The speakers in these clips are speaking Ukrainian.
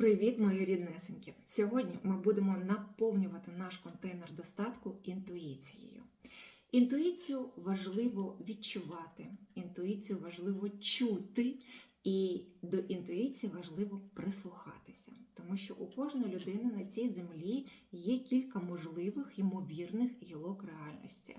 Привіт, мої ріднесенькі! Сьогодні ми будемо наповнювати наш контейнер достатку інтуїцією. Інтуїцію важливо відчувати, інтуїцію важливо чути, і до інтуїції важливо прислухатися, тому що у кожної людини на цій землі є кілька можливих ймовірних гілок реальності.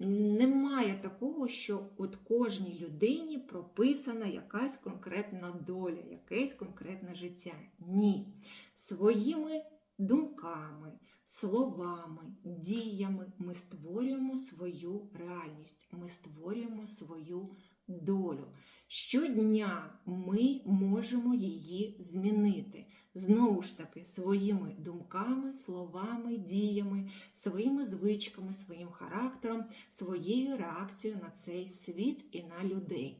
Немає такого, що от кожній людині прописана якась конкретна доля, якесь конкретне життя. Ні. Своїми думками, словами, діями ми створюємо свою реальність, ми створюємо свою долю. Щодня ми можемо її змінити. Знову ж таки, своїми думками, словами, діями, своїми звичками, своїм характером, своєю реакцією на цей світ і на людей.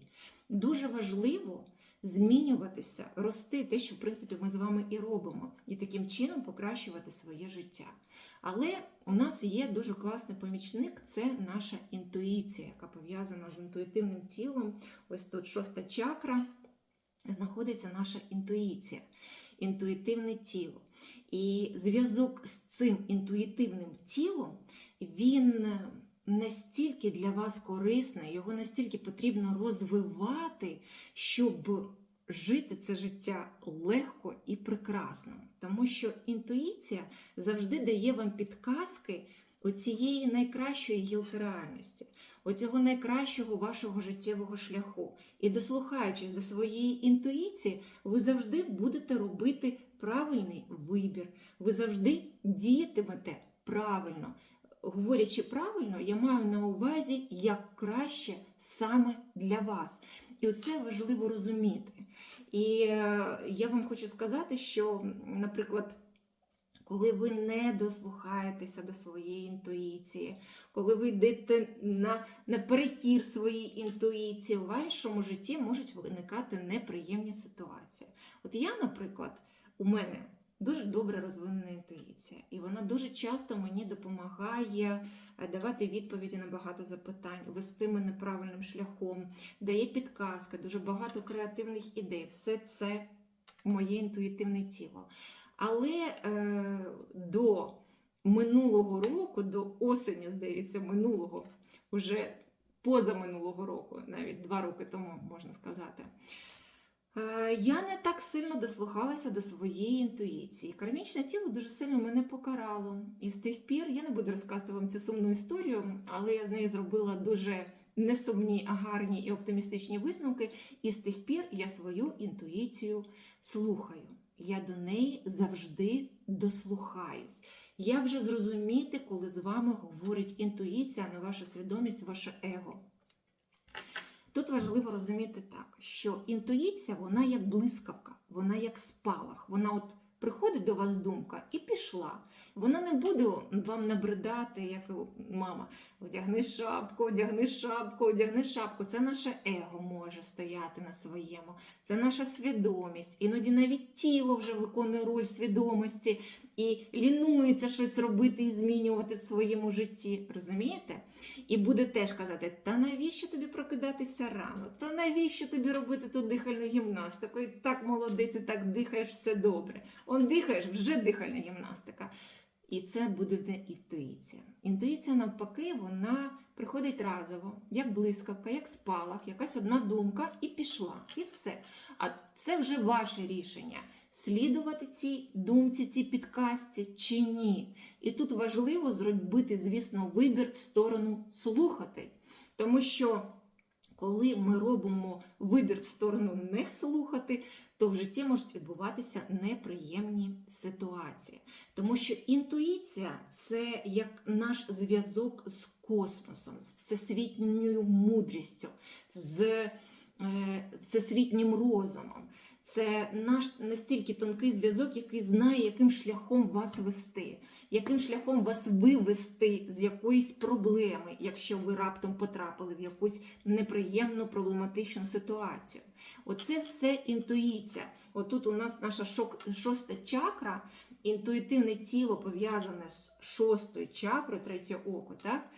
Дуже важливо змінюватися, рости те, що в принципі ми з вами і робимо, і таким чином покращувати своє життя. Але у нас є дуже класний помічник це наша інтуїція, яка пов'язана з інтуїтивним тілом. Ось тут шоста чакра. Знаходиться наша інтуїція, інтуїтивне тіло. І зв'язок з цим інтуїтивним тілом, він настільки для вас корисний, його настільки потрібно розвивати, щоб жити це життя легко і прекрасно. Тому що інтуїція завжди дає вам підказки оцієї найкращої гілки реальності, оцього найкращого вашого життєвого шляху. І дослухаючись до своєї інтуїції, ви завжди будете робити правильний вибір, ви завжди діятимете правильно. Говорячи правильно, я маю на увазі як краще саме для вас. І це важливо розуміти. І е, я вам хочу сказати, що, наприклад, коли ви не дослухаєтеся до своєї інтуїції, коли ви йдете на, наперекір своїй інтуїції, у вашому житті можуть виникати неприємні ситуації. От я, наприклад, у мене дуже добре розвинена інтуїція, і вона дуже часто мені допомагає е, давати відповіді на багато запитань, вести мене правильним шляхом, дає підказки, дуже багато креативних ідей. Все це моє інтуїтивне тіло. Але е, до минулого року, до осені, здається, минулого, вже позаминулого року, навіть два роки тому можна сказати. Е, Я не так сильно дослухалася до своєї інтуїції. Кармічне тіло дуже сильно мене покарало. І з тих пір я не буду розказувати вам цю сумну історію, але я з нею зробила дуже не сумні, а гарні і оптимістичні висновки. І з тих пір я свою інтуїцію слухаю. Я до неї завжди дослухаюсь. Як же зрозуміти, коли з вами говорить інтуїція, а не ваша свідомість, ваше его? Тут важливо розуміти так, що інтуїція, вона як блискавка, вона як спалах. Вона от приходить до вас думка і пішла. Вона не буде вам набридати, як мама, одягни шапку, одягни шапку, одягни шапку. Це наше его може стояти на своєму, це наша свідомість. Іноді навіть тіло вже виконує роль свідомості і лінується щось робити і змінювати в своєму житті. Розумієте? І буде теж казати: та навіщо тобі прокидатися рано? Та навіщо тобі робити ту дихальну гімнастику? І так молодець, так дихаєш, все добре. Он дихаєш, вже дихальна гімнастика. І це буде інтуїція. Інтуїція, навпаки, вона приходить разово, як блискавка, як спалах, якась одна думка, і пішла, і все. А це вже ваше рішення. Слідувати цій думці, цій підказці чи ні. І тут важливо зробити, звісно, вибір в сторону слухати. Тому що коли ми робимо вибір в сторону не слухати, то в житті можуть відбуватися неприємні ситуації. Тому що інтуїція це як наш зв'язок з космосом, з всесвітньою мудрістю, з е, всесвітнім розумом. Це наш настільки тонкий зв'язок, який знає, яким шляхом вас вести, яким шляхом вас вивести з якоїсь проблеми, якщо ви раптом потрапили в якусь неприємну проблематичну ситуацію. Оце все інтуїція. Отут у нас наша шоста чакра, інтуїтивне тіло пов'язане з шостою чакрою, третє око. так?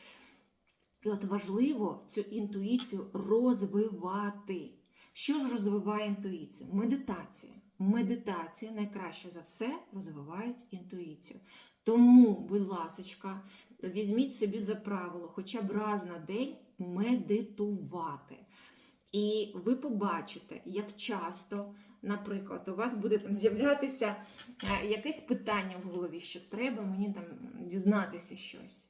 І от важливо цю інтуїцію розвивати. Що ж розвиває інтуїцію? Медитація. медитація найкраще за все розвиває інтуїцію. Тому, будь ласочка, візьміть собі за правило хоча б раз на день медитувати. І ви побачите, як часто, наприклад, у вас буде там з'являтися е, якесь питання в голові, що треба мені там дізнатися щось.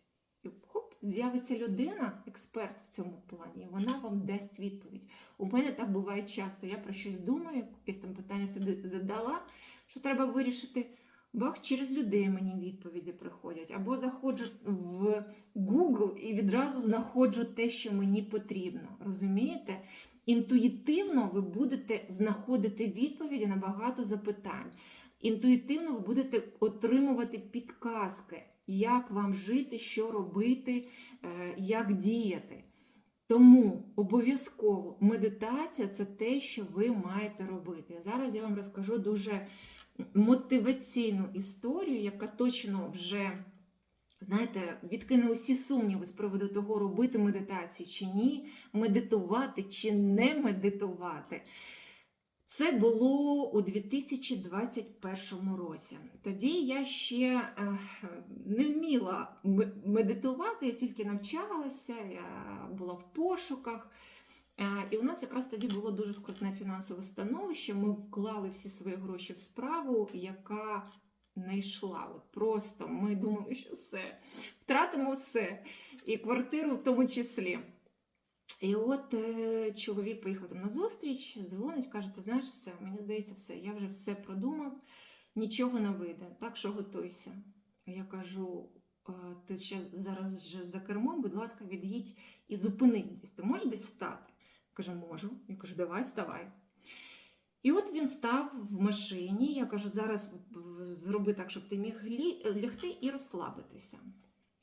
З'явиться людина, експерт в цьому плані, і вона вам дасть відповідь. У мене так буває часто. Я про щось думаю, якесь там питання собі задала, що треба вирішити. Бах, через людей мені відповіді приходять. Або заходжу в Google і відразу знаходжу те, що мені потрібно. Розумієте? Інтуїтивно ви будете знаходити відповіді на багато запитань. Інтуїтивно ви будете отримувати підказки, як вам жити, що робити, е, як діяти. Тому обов'язково медитація це те, що ви маєте робити. Зараз я вам розкажу дуже мотиваційну історію, яка точно вже, знаєте, відкине усі сумніви з приводу того, робити медитацію чи ні, медитувати чи не медитувати. Це було у 2021 році. Тоді я ще е, не вміла медитувати, я тільки навчалася, я була в пошуках. Е, І у нас якраз тоді було дуже скрутне фінансове становище. Ми вклали всі свої гроші в справу, яка не йшла. От просто ми думали, що все, втратимо все, і квартиру в тому числі. І от е, чоловік поїхав там на зустріч, дзвонить, каже: ти знаєш все, мені здається, все, я вже все продумав, нічого не вийде, так що готуйся. Я кажу: «Е, ти ще зараз вже за кермом, будь ласка, від'їдь і зупинись десь. Ти можеш десь стати? Каже, можу. Я кажу, давай, ставай. І от він став в машині. Я кажу, зараз е, зроби так, щоб ти міг лягти і розслабитися.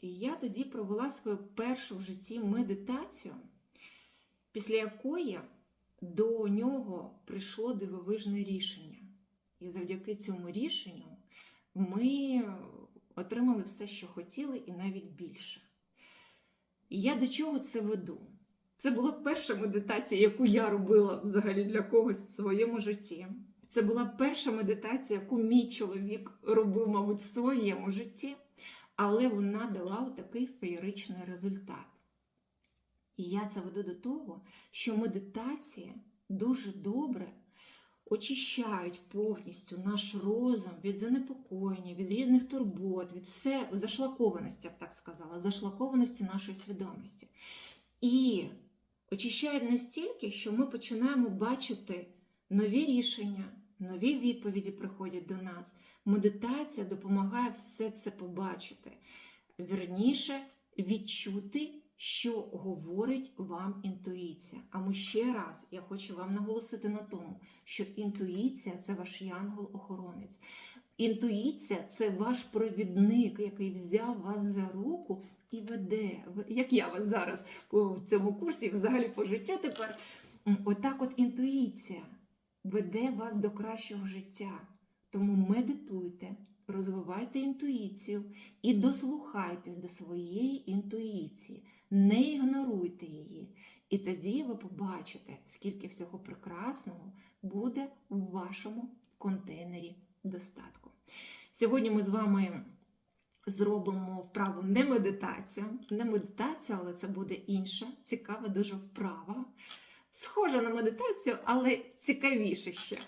І я тоді провела свою першу в житті медитацію, після якої до нього прийшло дивовижне рішення. І завдяки цьому рішенню ми отримали все, що хотіли, і навіть більше. І я до чого це веду? Це була перша медитація, яку я робила взагалі для когось в своєму житті. Це була перша медитація, яку мій чоловік робив, мабуть, в своєму житті, але вона дала такий феєричний результат. І я це веду до того, що медитації дуже добре очищають повністю наш розум від занепокоєння, від різних турбот, від все зашлакованості, я б так сказала, зашлакованості нашої свідомості. І очищають настільки, що ми починаємо бачити нові рішення, нові відповіді приходять до нас. Медитація допомагає все це побачити. Вірніше, відчути, що говорить вам інтуїція. А ми ще раз я хочу вам наголосити на тому, що інтуїція це ваш янгол-охоронець. Інтуїція це ваш провідник, який взяв вас за руку і веде, як я вас зараз в цьому курсі, взагалі по життю тепер. Отак от інтуїція веде вас до кращого життя. Тому медитуйте, розвивайте інтуїцію і дослухайтесь до своєї інтуїції, не ігноруйте її. І тоді ви побачите, скільки всього прекрасного буде у вашому контейнері достатку. Сьогодні ми з вами зробимо вправу не медитацію, не медитацію, але це буде інша, цікава дуже вправа. Схожа на медитацію, але цікавіше ще.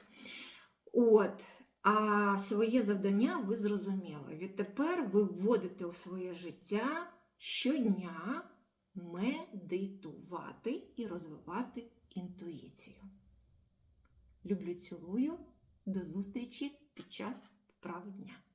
От. А своє завдання ви зрозуміли. Відтепер ви вводите у своє життя щодня медитувати і розвивати інтуїцію. Люблю, цілую. До зустрічі під час вправи дня.